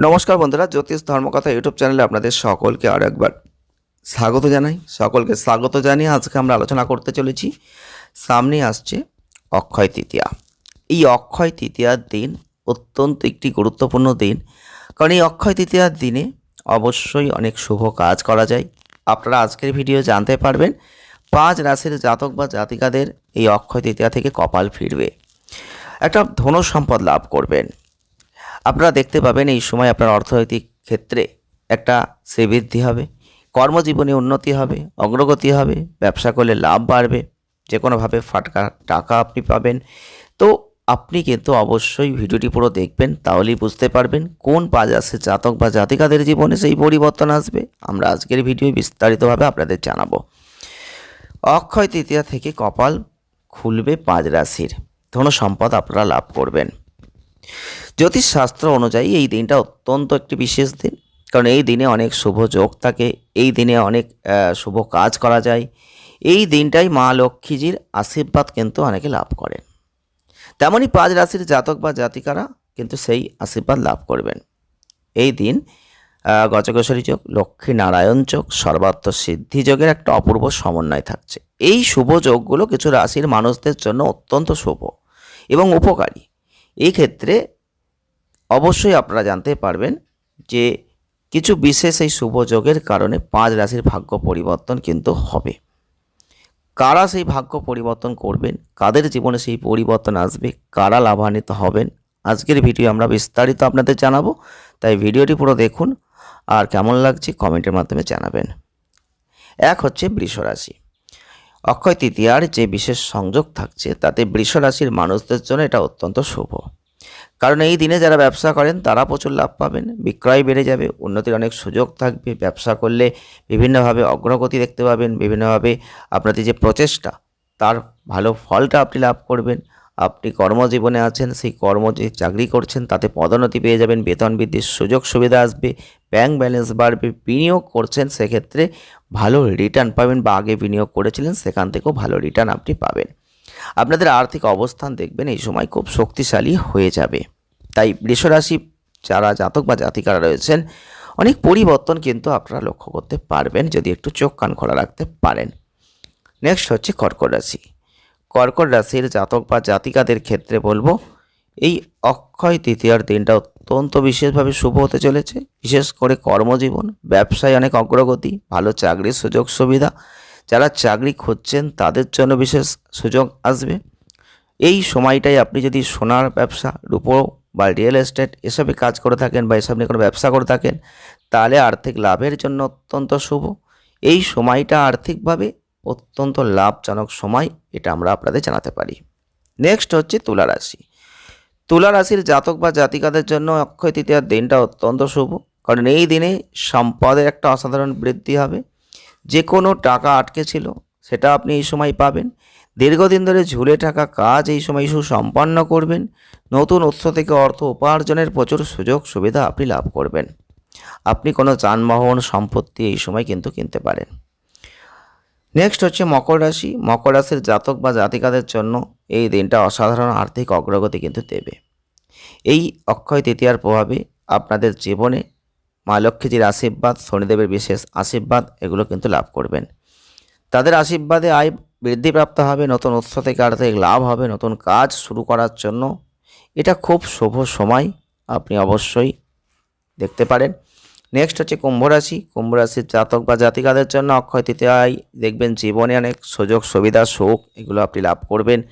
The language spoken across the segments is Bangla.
নমস্কার বন্ধুরা, জ্যোতিষ ধর্মকথা ইউটিউব চ্যানেলে আপনাদের সকলকে আরও একবার স্বাগত জানাই। সকলকে স্বাগত জানিয়ে আজকে আমরা আলোচনা করতে চলেছি। সামনে আসছে অক্ষয় তৃতীয়া। এই অক্ষয় তৃতীয়ার দিন অত্যন্ত একটি গুরুত্বপূর্ণ দিন। কারণ এই অক্ষয় তৃতীয়ার দিনে অবশ্যই অনেক শুভ কাজ করা যায়। আপনারা আজকের ভিডিও জানতে পারবেন, পাঁচ রাশির জাতক বা জাতিকাদের এই অক্ষয় তৃতীয়া থেকে কপাল ফিরবে। একটা ধন সম্পদ লাভ করবেন। আপনারা দেখতে পাবেন এই সময় আপনার অর্থনৈতিক ক্ষেত্রে একটা শ্রীবৃদ্ধি হবে, কর্মজীবনে উন্নতি হবে, অগ্রগতি হবে, ব্যবসা করলে লাভ বাড়বে যে কোনোভাবে ফাটকা টাকা আপনি পাবেন। তো আপনি কিন্তু অবশ্যই ভিডিওটি পুরো দেখবেন, তাহলেই বুঝতে পারবেন কোন আছে জাতক বা জাতিকাদের জীবনে সেই পরিবর্তন আসবে। আমরা আজকের ভিডিও বিস্তারিতভাবে আপনাদের জানাব। অক্ষয় তৃতীয়া থেকে কপাল খুলবে পাঁচ রাশির। ধন সম্পদ আপনারা লাভ করবেন। জ্যোতিষশাস্ত্র অনুযায়ী এই দিনটা অত্যন্ত একটি বিশেষ দিন। কারণ এই দিনে অনেক শুভ যোগ থাকে, এই দিনে অনেক শুভ কাজ করা যায়। এই দিনটাই মা লক্ষ্মীজির আশীর্বাদ কিন্তু অনেকে লাভ করেন। তেমনই পাঁচ রাশির জাতক বা জাতিকারা কিন্তু সেই আশীর্বাদ লাভ করবেন। এই দিন গজকেশ্বরী যোগ লক্ষ্মী নারায়ণ যোগ সর্বাত্ম সিদ্ধি যোগের একটা অপূর্ব সমন্বয় থাকছে। এই শুভ যোগগুলো কিছু রাশির মানুষদের জন্য অত্যন্ত শুভ এবং উপকারী। এই ক্ষেত্রে অবশ্যই আপনারা জানতে পারবেন যে কিছু বিশেষ এই শুভ যোগের কারণে পাঁচ রাশির ভাগ্য পরিবর্তন কিন্তু হবে। কারা সেই ভাগ্য পরিবর্তন করবেন? কাদের জীবনে সেই পরিবর্তন আসবে? কারা লাভান্বিত হবেন? আজকের ভিডিও আমরা বিস্তারিত আপনাদের জানাব, তাই ভিডিওটি পুরো দেখুন আর কেমন লাগছে কমেন্টের মাধ্যমে জানাবেন। এক হচ্ছে বৃষ রাশি। অক্ষয় তৃতীয়ার যে বিশেষ সংযোগ থাকছে, তাতে বৃষ রাশির মানুষদের জন্য এটা অত্যন্ত শুভ। কারণ এই দিনে যারা ব্যবসা করেন, তারা প্রচুর লাভ পাবেন, বিক্রয় বেড়ে যাবে, উন্নতির অনেক সুযোগ থাকবে। ব্যবসা করলে বিভিন্নভাবে অগ্রগতি দেখতে পাবেন, বিভিন্নভাবে আপনাদের যে প্রচেষ্টা, তার ভালো ফলটা আপনি লাভ করবেন। আপনি কর্মজীবনে আছেন, সেই কর্ম যে চাকরি করছেন, তাতে পদোন্নতি পেয়ে যাবেন, বেতন বৃদ্ধির সুযোগ সুবিধা আসবে ব্যাংক ব্যালেন্স বাড়বে, বিনিয়োগ করছেন, সেক্ষেত্রে ভালো রিটার্ন পাবেন বা আগে বিনিয়োগ করেছিলেন, সেখান থেকেও ভালো রিটার্ন আপনি পাবেন। আপনাদের আর্থিক অবস্থান দেখবেন এই সময় খুব শক্তিশালী হয়ে যাবে। তাই বৃষরাশি যারা জাতক বা জাতিকারা রয়েছেন, অনেক পরিবর্তন কিন্তু আপনারা লক্ষ্য করতে পারবেন যদি একটু চোখ কান খোলা রাখতে পারেন। নেক্সট হচ্ছে কর্কট রাশি। কর্কট রাশির জাতক বা জাতিকাদের ক্ষেত্রে বলব, এই অক্ষয় তৃতীয়ার দিনটা অত্যন্ত বিশেষভাবে শুভ হতে চলেছে। বিশেষ করে কর্মজীবন, ব্যবসায় অনেক অগ্রগতি, ভালো চাকরির সুযোগ সুবিধা যারা চাকরি খুঁজছেন তাদের জন্য বিশেষ সুযোগ আসবে। এই সময়টাই আপনি যদি সোনার ব্যবসা, রূপো বা রিয়েল এস্টেট এসবে কাজ করে থাকেন বা এসব নিয়ে কোনো ব্যবসা করে থাকেন, তাহলে আর্থিক লাভের জন্য অত্যন্ত শুভ। এই সময়টা আর্থিকভাবে অত্যন্ত লাভজনক সময়, এটা আমরা আপনাদের জানাতে পারি। নেক্সট হচ্ছে তুলা রাশি। তুলা রাশির জাতক বা জাতিকাদের জন্য অক্ষয় তৃতীয়ার দিনটা অত্যন্ত শুভ। কারণ এই দিনে সম্পদের একটা অসাধারণ বৃদ্ধি হবে। যে কোনো টাকা আটকে ছিল, সেটা আপনি এই সময় পাবেন। দীর্ঘদিন ধরে ঝুলে থাকা কাজ এই সময় সুসম্পন্ন করবেন। নতুন উৎস থেকে অর্থ উপার্জনের প্রচুর সুযোগ সুবিধা আপনি লাভ করবেন। আপনি কোনো যানবাহন সম্পত্তি এই সময় কিন্তু কিনতে পারেন। নেক্সট হচ্ছে মকর রাশি। মকর রাশির জাতক বা জাতিকাদের জন্য এই দিনটা অসাধারণ আর্থিক অগ্রগতি কিন্তু দেবে। এই অক্ষয় তৃতীয়ার প্রভাবে আপনাদের জীবনে মা লক্ষ্মীজির আশীর্বাদ, শনিদেবের বিশেষ আশীর্বাদ, এগুলো কিন্তু লাভ করবেন। তাদের আশীর্বাদে আয় বৃদ্ধিপ্রাপ্ত হবে, নতুন উৎস থেকে আর্থিক লাভ হবে, নতুন কাজ শুরু করার জন্য। এটা খুব শুভ সময়, আপনি অবশ্যই দেখতে পারেন। নেক্সট হচ্ছে কুম্ভ রাশি। কুম্ভ রাশির জাতক বা জাতিকাদের জন্য অক্ষয় তৃতীয়ায় দেখবেন জীবনে অনেক সুযোগ, সুবিধা, সুখ, এগুলো আপনি লাভ করবেন।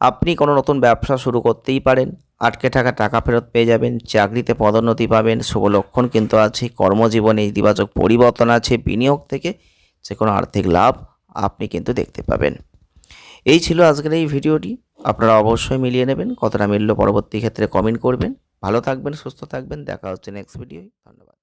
আপনি কোনো নতুন ব্যবসা শুরু করতেই পারেন। আটকে থাকা টাকা ফেরত পেয়ে যাবেন, চাকরিতে পদোন্নতি পাবেন, শুভ লক্ষণ কিন্তু আছে, কর্মজীবনে ইতিবাচক পরিবর্তন আছে, বিনিয়োগ থেকে যে কোনো আর্থিক লাভ আপনি কিন্তু দেখতে পাবেন। এই ছিল আজকের এই ভিডিওটি। আপনারা অবশ্যই মিলিয়ে নেবেন, কতটা মিলল পরবর্তী ক্ষেত্রে কমেন্ট করবেন। ভালো থাকবেন, সুস্থ থাকবেন, দেখা হচ্ছে নেক্সট ভিডিও ধন্যবাদ।